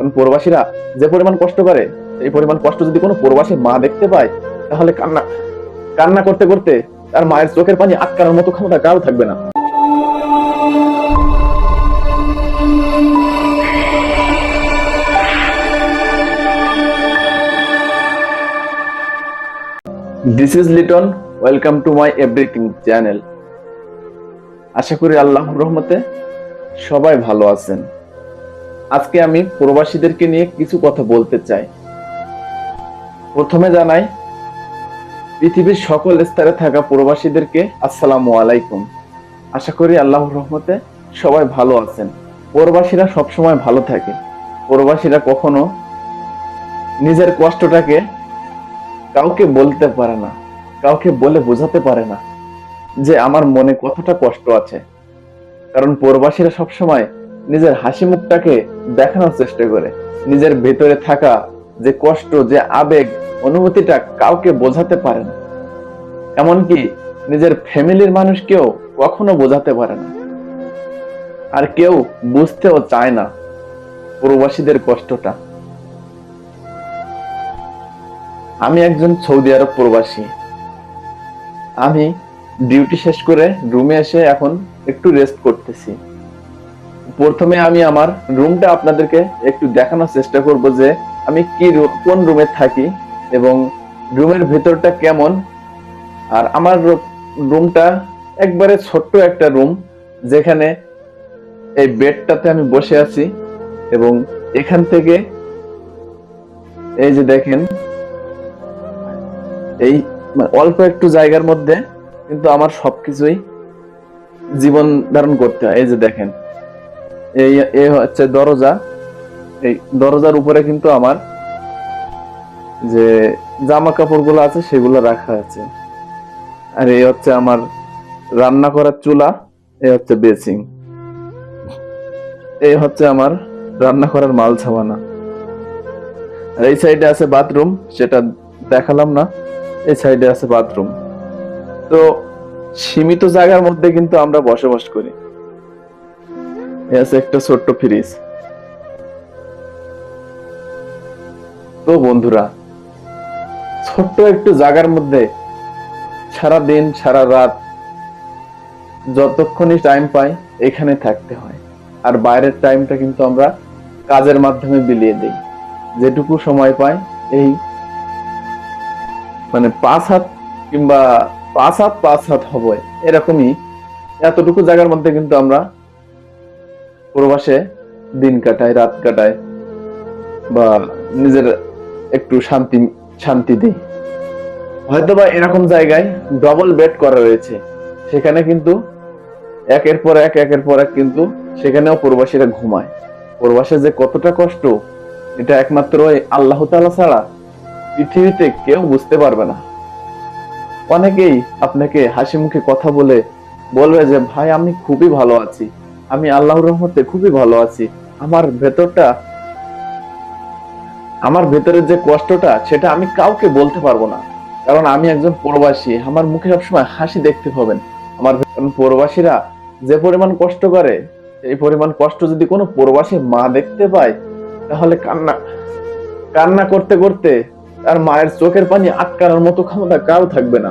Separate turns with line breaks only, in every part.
কারণ প্রবাসীরা যে পরিমাণ কষ্ট করে এই পরিমাণ কষ্ট যদি কোনো প্রবাসী মা দেখতে পায়, তাহলে কান্না কান্না করতে করতে তার মায়ের চোখের পানি আটকানোর মতো ক্ষমতা কারও থাকবে না। This is Liton welcome to my everything channel আশা করি আল্লাহর রহমতে সবাই ভালো আছেন। আজকে আমি প্রবাসীদেরকে নিয়ে কিছু কথা বলতে চাই। প্রথমে জানাই, পৃথিবীর সকল স্তরে থাকা প্রবাসীদেরকে আসসালামু আলাইকুম। আশা করি আল্লাহর রহমতে সবাই ভালো আছেন। প্রবাসীরা সবসময় ভালো থাকে। প্রবাসীরা কখনো নিজের কষ্টটাকে কাউকে বলতে পারে না, কাউকে বলে বোঝাতে পারে না যে আমার মনে কতটা কষ্ট আছে। কারণ প্রবাসীরা সবসময় নিজের হাসি মুখটাকে দেখানোর চেষ্টা করে। নিজের ভেতরে থাকা যে কষ্ট, যে আবেগ, অনুভূতিটা কাউকে বোঝাতে পারে না। এমনকি নিজের ফ্যামিলির মানুষকেও কখনো বোঝাতে পারে না। আর কেউ বুঝতেও চায় না প্রবাসীদের কষ্টটা। আমি একজন সৌদি আরব প্রবাসী। আমি ডিউটি শেষ করে রুমে এসে এখন একটু রেস্ট করতেছি। প্রথমে আমি আমার রুমটা আপনাদেরকে একটু দেখানোর চেষ্টা করব যে আমি কি কোন রুমে থাকি এবং রুমের ভেতরটা কেমন। আর আমার রুমটা একবারে ছোট্ট একটা রুম, যেখানে এই বেডটাতে আমি বসে আছি এবং এখান থেকে এই যে দেখেন, এই অল্প একটু জায়গার মধ্যে কিন্তু আমার সবকিছুই জীবন ধারণ করতে হয়। এই যে দেখেন এই এ হচ্ছে দরজা। এই দরজার উপরে কিন্তু আমার যে জামা কাপড়গুলো আছে সেগুলো রাখা আছে। আর এই হচ্ছে আমার রান্না করার চুলা এ হচ্ছে বেসিং এই হচ্ছে আমার রান্না করার মাল ছাপানা। আর এই সাইডে আছে বাথরুম, সেটা দেখালাম না। এই সাইডে আছে বাথরুম। তো সীমিত জায়গার মধ্যে কিন্তু আমরা বসবাস করি। আছে একটা ছোট্ট ফ্রিজ তো বন্ধুরা, ছোট্ট একটু জায়গার মধ্যে সারা দিন সারা রাত যতক্ষণই টাইম পাই, এখানে থাকতে হয়। আর বাইরের টাইমটা কিন্তু আমরা কাজের মাধ্যমে বিলিয়ে দিই। যেটুকু সময় পাই, এই মানে পাঁচ হাত কিংবা পাঁচ হাত পাঁচ হাত হবে, এরকমই। এতটুকু জায়গার মধ্যে কিন্তু আমরা প্রবাসে দিন কাটাই রাত কাটাই বা নিজের একটু শান্তি শান্তি দিই। হয়তো বা এরকম জায়গায় ডবল বেড করা রয়েছে। সেখানে কিন্তু একের পর এক, একের পর এক কিন্তু সেখানেও প্রবাসীরা ঘুমায়। প্রবাসে যে কতটা কষ্ট, এটা একমাত্র আল্লাহ তাআলা ছাড়া পৃথিবীতে কেউ বুঝতে পারবে না। অনেকেই আপনাকে হাসি মুখে কথা বলে বলবে যে, ভাই, আমি খুবই ভালো আছি। আমি আল্লাহর রহমতে খুবই ভালো আছি। আমার ভেতরটা, আমার ভেতরের যে কষ্টটা, সেটা আমি কাউকে বলতে পারব না। কারণ আমি একজন প্রবাসী, আমার মুখে সবসময় হাসি দেখতে পাবেন। আমার প্রবাসীরা যে পরিমাণ কষ্ট করে, এই পরিমাণ কষ্ট যদি কোনো প্রবাসী মা দেখতে পায়, তাহলে কান্না কান্না করতে করতে তার মায়ের চোখের পানি আটকানোর মতো ক্ষমতা কারও থাকবে না।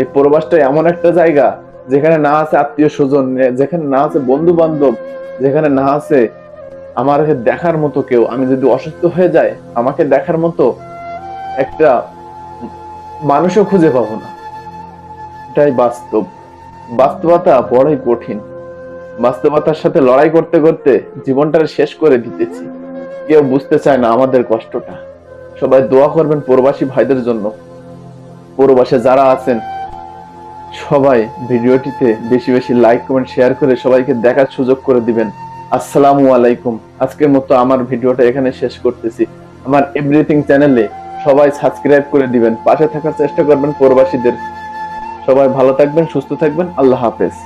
এই প্রবাসটা এমন একটা জায়গা যেখানে না আছে আত্মীয় স্বজন যেখানে না আছে বন্ধু বান্ধব যেখানে না আছে আমাকে দেখার মতো কেউ, আমি যদি অসুস্থ হয়ে যায় আমাকে দেখার মতো একটা মানুষও খুঁজে পাবো না। এটাই বাস্তব। বাস্তবতা বড়ই কঠিন। বাস্তবতার সাথে লড়াই করতে করতে জীবনটা শেষ করে দিতেছি। কেউ বুঝতে চায় না আমাদের কষ্টটা। সবাই দোয়া করবেন প্রবাসী ভাইদের জন্য। প্রবাসে যারা আছেন সবাই ভিডিওটিতে বেশি বেশি লাইক কমেন্ট শেয়ার করে সবাইকে দেখার সুযোগ করে দিবেন। আসসালামু আলাইকুম। আজকের মতো আমার ভিডিওটা এখানে শেষ করতেছি। আমার এভরিথিং চ্যানেলে সবাই সাবস্ক্রাইব করে দিবেন। পাশে থাকার চেষ্টা করবেন প্রবাসীদের। সবাই ভালো থাকবেন, সুস্থ থাকবেন। আল্লাহ হাফেজ।